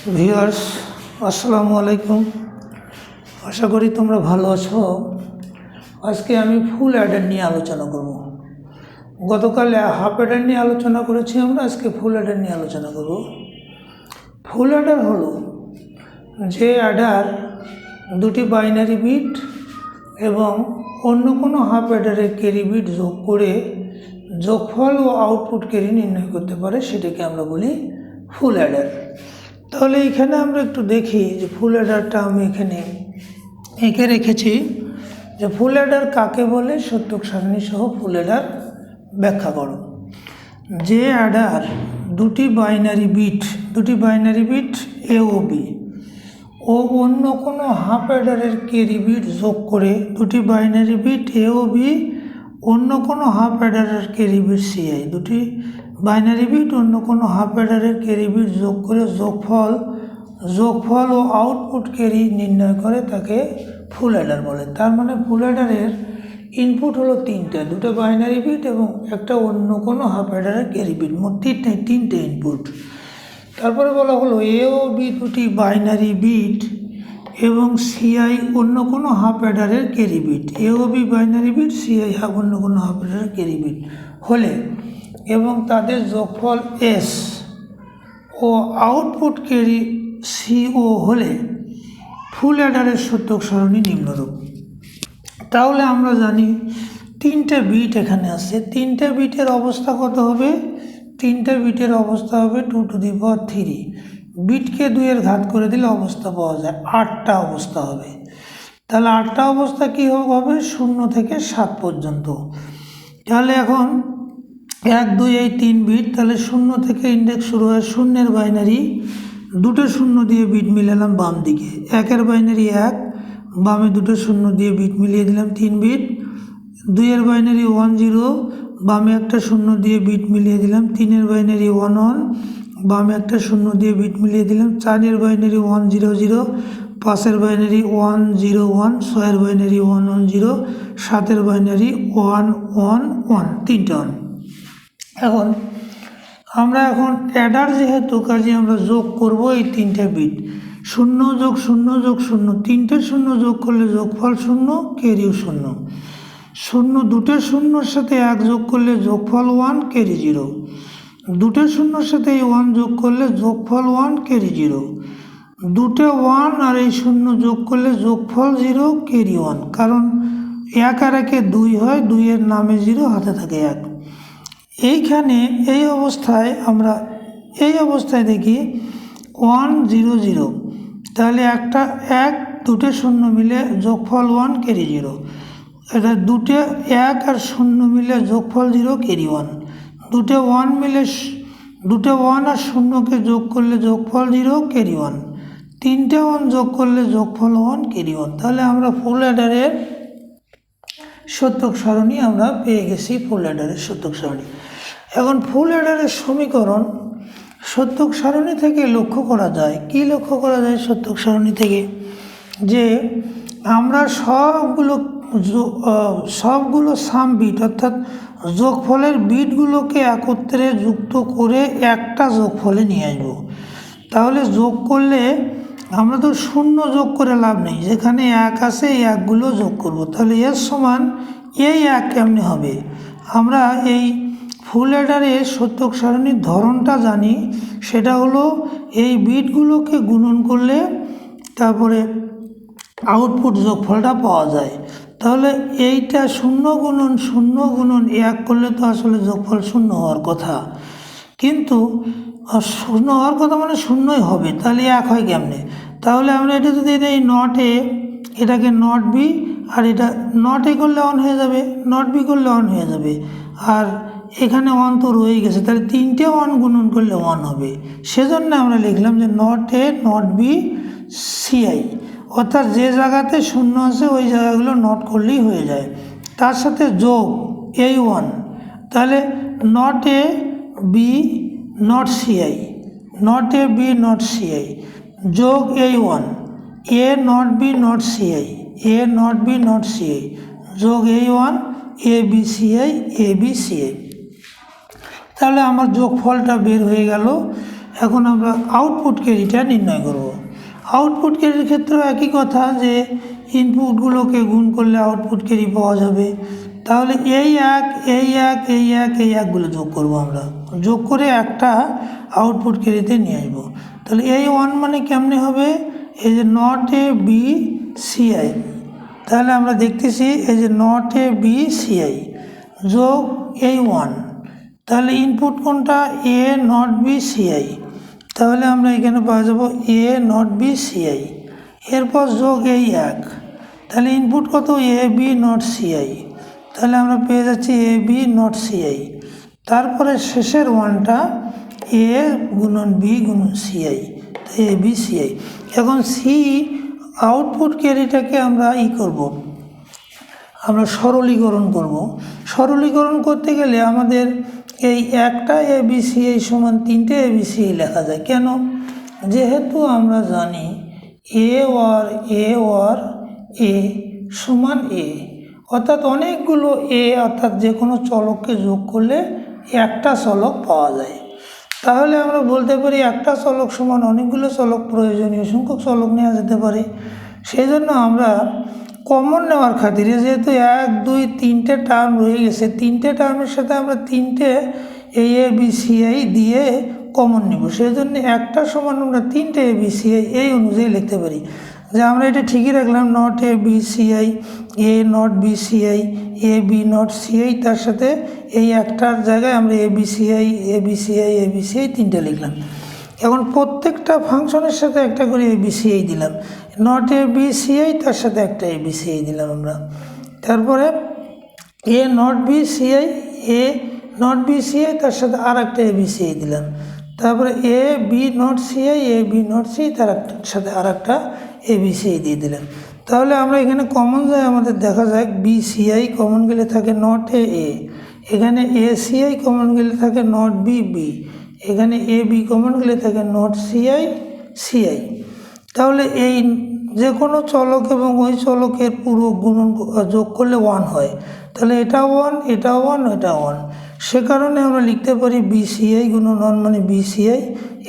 Viewers আসসালামু আলাইকুম। আশা করি তোমরা ভালো আছো। আজকে আমি ফুল অ্যাডার নিয়ে আলোচনা করব। গতকাল হাফ অ্যাডার নিয়ে আলোচনা করেছি আমরা, আজকে ফুল অ্যাডার নিয়ে আলোচনা করব। ফুল অ্যাডার হলো যে অ্যাডার দুটি বাইনারি বিট এবং অন্য কোনো হাফ অ্যাডারের ক্যারি বিট যোগ করে যোগফল ও আউটপুট ক্যারি নির্ণয় করতে পারে, সেটাকে আমরা বলি ফুল অ্যাডার তাহলে এখানে আমরা একটু দেখি যে ফুল অ্যাডারটা আমি এখানে এঁকে রেখেছি। যে ফুল অ্যাডার কাকে বলে? সত্যক সারণী সহ ফুল অ্যাডার ব্যাখ্যা করো। যে অ্যাডার দুটি বাইনারি বিট, দুটি বাইনারি বিট এ ও বি ও অন্য কোনো হাফ অ্যাডারের কেরি বিট যোগ করে দুটি বাইনারি বিট এ ও বি অন্য কোনো হাফ অ্যাডারের কেরি বিট সিআই দুটি বাইনারি বিট অন্য কোনো হাফ অ্যাডারের কেরি বিট যোগ করে যোগফল যোগফল ও আউটপুট ক্যারি নির্ণয় করে তাকে ফুল অ্যাডার বলে। তার মানে ফুল অ্যাডারের ইনপুট হলো তিনটা, দুটো বাইনারি বিট এবং একটা অন্য কোনো হাফ অ্যাডারের কেরি বিট, মোট তিনটে তিনটে ইনপুট। তারপরে বলা হলো এ ও বি দুটি বাইনারি বিট এবং সিআই অন্য কোনো হাফ অ্যাডারের carry bit. A O B binary bit CI half অন্য কোনো হাফ অ্যাডারের ক্যারি বিট হলে এবং তাদের যোগফল এস ও আউটপুট ক্যারি সিও হলে ফুল অ্যাডারের সত্যক সারণী নিম্নরূপ। তাহলে আমরা জানি তিনটে বিট এখানে আছে। তিনটে বিটের অবস্থা কত হবে? তিনটে বিটের অবস্থা হবে two to the power three বিটকে দুইয়ের ঘাত করে দিলে অবস্থা পাওয়া যায়। আটটা অবস্থা হবে। তাহলে আটটা অবস্থা কী হবে? শূন্য থেকে সাত পর্যন্ত। তাহলে এখন এক, দুই, এই তিন বিট তাহলে শূন্য থেকে ইন্ডেক্স শুরু হয় শূন্যের বাইনারি দুটো শূন্য দিয়ে বিট মিলালাম বাম দিকে। একের বাইনারি এক, বামে দুটো শূন্য দিয়ে বিট মিলিয়ে দিলাম তিন বিট দুইয়ের বাইনারি ওয়ান জিরো বামে একটা শূন্য দিয়ে বিট মিলিয়ে দিলাম তিনের বাইনারি ওয়ান ওয়ান বামে একটা শূন্য দিয়ে বিট মিলিয়ে দিলাম চারের বাইনারি ওয়ান জিরো জিরো পাঁচের বাইনারি ওয়ান জিরো ওয়ান ছয়ের বাইনারি ওয়ান ওয়ান জিরো সাতের বাইনারি ওয়ান ওয়ান ওয়ান তিনটে ওয়ান এখন আমরা এখন অ্যাডার যেহেতু, কাজে আমরা যোগ করব এই তিনটে বিট। শূন্য যোগ শূন্য যোগ শূন্য, তিনটে শূন্য যোগ করলে যোগফল শূন্য কেরিও শূন্য। শূন্য দুটো শূন্যর সাথে এক যোগ করলে যোগফল ওয়ান কেরি জিরো। দুটো শূন্যর সাথে এই ওয়ান যোগ করলে যোগফল ওয়ান কেরি জিরো। দুটো ওয়ান আর এই শূন্য যোগ করলে যোগফল জিরো কেরি ওয়ান। কারণ এক আর একে দুই হয়, দুইয়ের নামে জিরো, হাতে থাকে এক। এইখানে এই অবস্থায় আমরা এই অবস্থায় দেখি ওয়ান জিরো জিরো। তাহলে একটা এক দুটো শূন্য মিলে যোগফল ওয়ান কেরি জিরো। এটা দুটো এক আর শূন্য মিলে যোগফল জিরো কেরি ওয়ান। দুটো ওয়ান মিলে দুটো ওয়ান আর শূন্যকে যোগ করলে যোগফল জিরো কেরি ওয়ান। তিনটে ওয়ান যোগ করলে যোগফল ওয়ান কেরি ওয়ান। তাহলে আমরা ফুল অ্যাডারের সত্যক সারণী আমরা পেয়ে গেছি, ফুল অ্যাডারের সত্যক সারণী। এখন ফুল অ্যাডারের সমীকরণ সত্যক সারণী থেকে লক্ষ্য করা যায়। কি লক্ষ্য করা যায় সত্যক সারণী থেকে? যে আমরা সবগুলো সবগুলো সাম বিট, অর্থাৎ যোগফলের বিটগুলোকে একত্রে যুক্ত করে একটা যোগফলে নিয়ে আসব। তাহলে যোগ করলে আমরা তো শূন্য যোগ করে লাভ নেই। যেখানে এক আছে, এই একগুলো যোগ করব। তাহলে এর সমান এই এক কেমনি হবে? আমরা এই ফুল অ্যাডারের সত্যক সারণীর ধরনটা জানি, সেটা হলো এই বিটগুলোকে গুণন করলে তারপরে আউটপুট যোগফলটা পাওয়া যায়। তাহলে এইটা শূন্য গুণন শূন্য গুণন এক করলে তো আসলে যোগফল শূন্য হওয়ার কথা। কিন্তু শূন্য হওয়ার কথা মানে শূন্যই হবে, তাহলে এক হয় কেমনে? তাহলে আমরা এটা যদি এই নট এটাকে নট বি আর এটা নট এ করলে অন হয়ে যাবে নট বি করলে অন হয়ে যাবে। আর এখানে ওয়ান তো রয়ে গেছে। তাহলে তিনটে ওয়ান গুণন করলে ওয়ান হবে। সেজন্য আমরা লিখলাম যে not A not B CI অর্থাৎ যে জায়গাতে শূন্য আছে, ওই জায়গাগুলো নট করলেই হয়ে যায়। তার সাথে যোগ এই ওয়ান তাহলে not A B not CI not A B not CI যোগ এই one A not B not CI A not B not CI যোগ এই one A B CI A B CI তাহলে আমার যোগফলটা বের হয়ে গেল। এখন আমরা আউটপুট ক্যারিটা নির্ণয় করব। আউটপুট ক্যারির ক্ষেত্রেও একই কথা যে ইনপুটগুলোকে গুণ করলে আউটপুট ক্যারি পাওয়া যাবে। তাহলে এই এক এই এক এই এক, এই একগুলো যোগ করব আমরা। যোগ করে একটা আউটপুট ক্যারিতে নিয়ে আসব। তাহলে এই ওয়ান মানে কেমনে হবে? এই যে নট এ বি সিআই তাহলে আমরা দেখতেছি এই যে নট এ বি সিআই যোগ এই ওয়ান তাহলে ইনপুট কোনটা? এ নট বি সিআই তাহলে আমরা এখানে পাওয়া যাব এ নট বি সিআই এরপর যোগ এই এক। তাহলে ইনপুট কত? এ বি নট সিআই তাহলে আমরা পেয়ে যাচ্ছি এ বি নট সিআই তারপরে শেষের ওয়ানটা এ গুণন বি গুণন সিআই এ বি সিআই এখন সি আউটপুট ক্যারিটাকে আমরা ই করব। আমরা সরলীকরণ করব। সরলীকরণ করতে গেলে আমাদের এই একটা এ বি সি এই সমান তিনটে এ বি সি লেখা যায়। কেন? যেহেতু আমরা জানি এ ওয়ার এ ওয়ার এ সমান এ অর্থাৎ অনেকগুলো এ অর্থাৎ যে কোনো চলককে যোগ করলে একটা চলক পাওয়া যায়। তাহলে আমরা বলতে পারি একটা চলক সমান অনেকগুলো চলক প্রয়োজনীয়, সংখ্যক চলক নেওয়া যেতে পারে। সেই জন্য আমরা কমন নেওয়ার খাতিরে যেহেতু এক, দুই, তিনটে টার্ম রয়ে গেছে, তিনটে টার্মের সাথে আমরা তিনটে A A B C I দিয়ে কমন নিব। সেই জন্য একটা সমান আমরা তিনটে এ বি সি আই এই অনুযায়ী লিখতে পারি। যে আমরা এটা ঠিকই রাখলাম not A B C I A not B C I A B not C I তার সাথে এই একটার জায়গায় আমরা A B C I A B C I A B C I তিনটে লিখলাম। এখন প্রত্যেকটা ফাংশনের সাথে একটা করে এ বি সি আই দিলাম। Not A B C I তার সাথে একটা এ বি সি আই দিলাম আমরা। তারপরে A not B C I A not B C I তার সাথে আর একটা এ বি সি আই দিলাম। তারপরে A B not C I A B not C তার একটা সাথে আর একটা এ বি সি আই দিয়ে দিলাম। তাহলে আমরা এখানে কমন যায় আমাদের দেখা যায় বি সি আই কমন গেলে থাকে নট এ এ এখানে এ সি আই কমন গেলে থাকে নট বি বি এখানে এ বি কমন গেলে থাকে not C I C I তাহলে এই যে কোনো চলক এবং ওই চলকের পুরো গুণন যোগ করলে ওয়ান হয়। তাহলে এটা ওয়ান এটা ওয়ান এটা ওয়ান সে কারণে আমরা লিখতে পারি বিসিআই গুণন ওয়ান মানে বিসিআই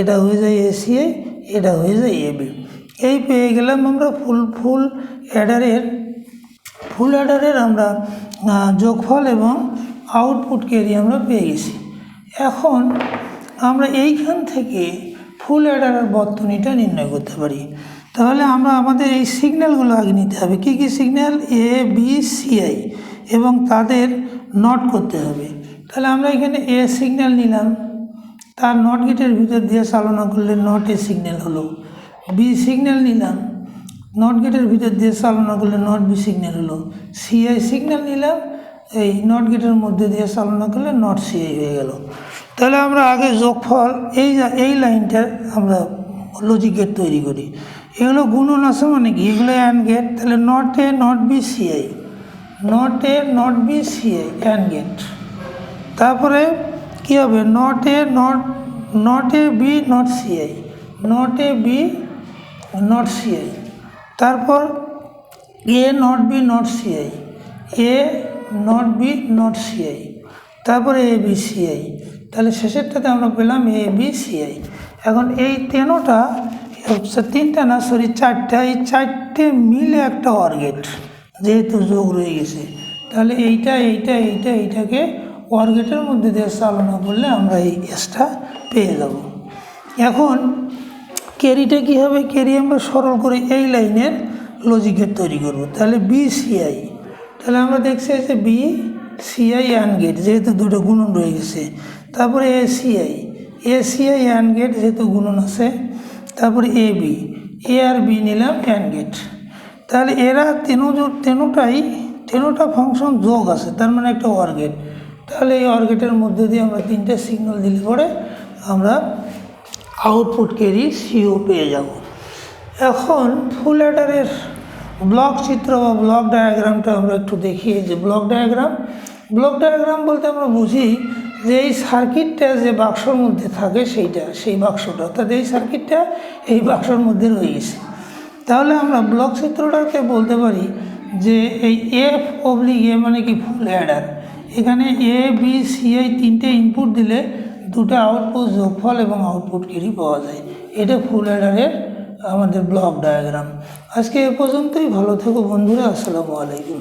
এটা হয়ে যায় এসিআই এটা হয়ে যায় এবি এই পেয়ে গেলাম আমরা ফুল ফুল অ্যাডারের ফুল অ্যাডারের আমরা যোগফল এবং আউটপুট ক্যারি আমরা পেয়ে গেছি। এখন আমরা এইখান থেকে ফুল অ্যাডারের বর্তনীটা নির্ণয় করতে পারি। তাহলে আমরা আমাদের এই সিগন্যালগুলো আগে নিতে হবে। কী কী signal A B C I এবং তাদের নট করতে হবে। তাহলে আমরা এখানে এ সিগন্যাল নিলাম। তার নট গেটের ভিতর দিয়ে চালনা করলে নট এ সিগন্যাল হলো। বি সিগন্যাল নিলাম। নট গেটের ভিতর দিয়ে চালনা করলে নট বি সিগন্যাল হলো। সিআই সিগন্যাল নিলাম। এই নট গেটের মধ্যে দিয়ে চালনা করলে নট সিআই হয়ে গেল। তাহলে আমরা আগে যোগফল, এই এই লাইনটার আমরা লজিক গেট তৈরি করি। এগুলো গুণন আছে মানে কি এগুলো অ্যান্ড গেট তাহলে not A not B CI not A not B CI and gate তারপরে কী হবে? Not A not not A B not CI not A B not CI তারপর A not B not CI A not B not CI তারপরে A B CI তাহলে শেষেরটাতে আমরা পেলাম এ B CI এখন এই তেনোটা তিনটা না সরি চারটা, এই চারটে মিলে একটা অর্গেট যেহেতু যোগ রয়ে গেছে। তাহলে এইটা এইটা এইটা, এইটাকে অর্গেটের মধ্যে দিয়ে চালনা করলে আমরা এই এসটা পেয়ে যাব। এখন ক্যারিটা কী হবে? ক্যারি আমরা সরল করে এই লাইনের লজিকের তৈরি করব। তাহলে বি সিআই তাহলে আমরা দেখছি যে বি সিআই অ্যান্ড গেট যেহেতু দুটো গুণন রয়ে গেছে। তারপরে এ সিআই অ্যান্ড গেট যেহেতু গুণন আছে, তারপরে এ বি এ আর বি নিলাম অ্যান্ড গেট তাহলে এরা তেনো তেনোটাই, তেনোটা ফাংশন যোগ আছে, তার মানে একটা অর্গেট তাহলে এই অর্গেটের মধ্যে দিয়ে আমরা তিনটে সিগন্যাল দিলে পরে আমরা আউটপুট ক্যারি সিও পেয়ে যাব। এখন ফুল অ্যাডারের ব্লক চিত্র বা ব্লক ডায়াগ্রামটা আমরা একটু দেখি যে ব্লক ডায়াগ্রাম ব্লক ডায়াগ্রাম বলতে আমরা বুঝি যে এই সার্কিটটা যে বাক্সর মধ্যে থাকে সেইটা, সেই বাক্সটা, অর্থাৎ এই সার্কিটটা এই বাক্সর মধ্যে রয়ে গেছে তাহলে আমরা ব্লক চিত্রটাকে বলতে পারি যে এই এফ অবলিক এ মানে কি? ফুল অ্যাডার এখানে এ বি সি এই তিনটে ইনপুট দিলে দুটো আউটপুট যোগফল এবং আউটপুট কিরি পাওয়া যায়। এটা ফুল অ্যাডারের আমাদের ব্লক ডায়াগ্রাম আজকে এ পর্যন্তই। ভালো থেকো বন্ধুরা। আসসালামু আলাইকুম।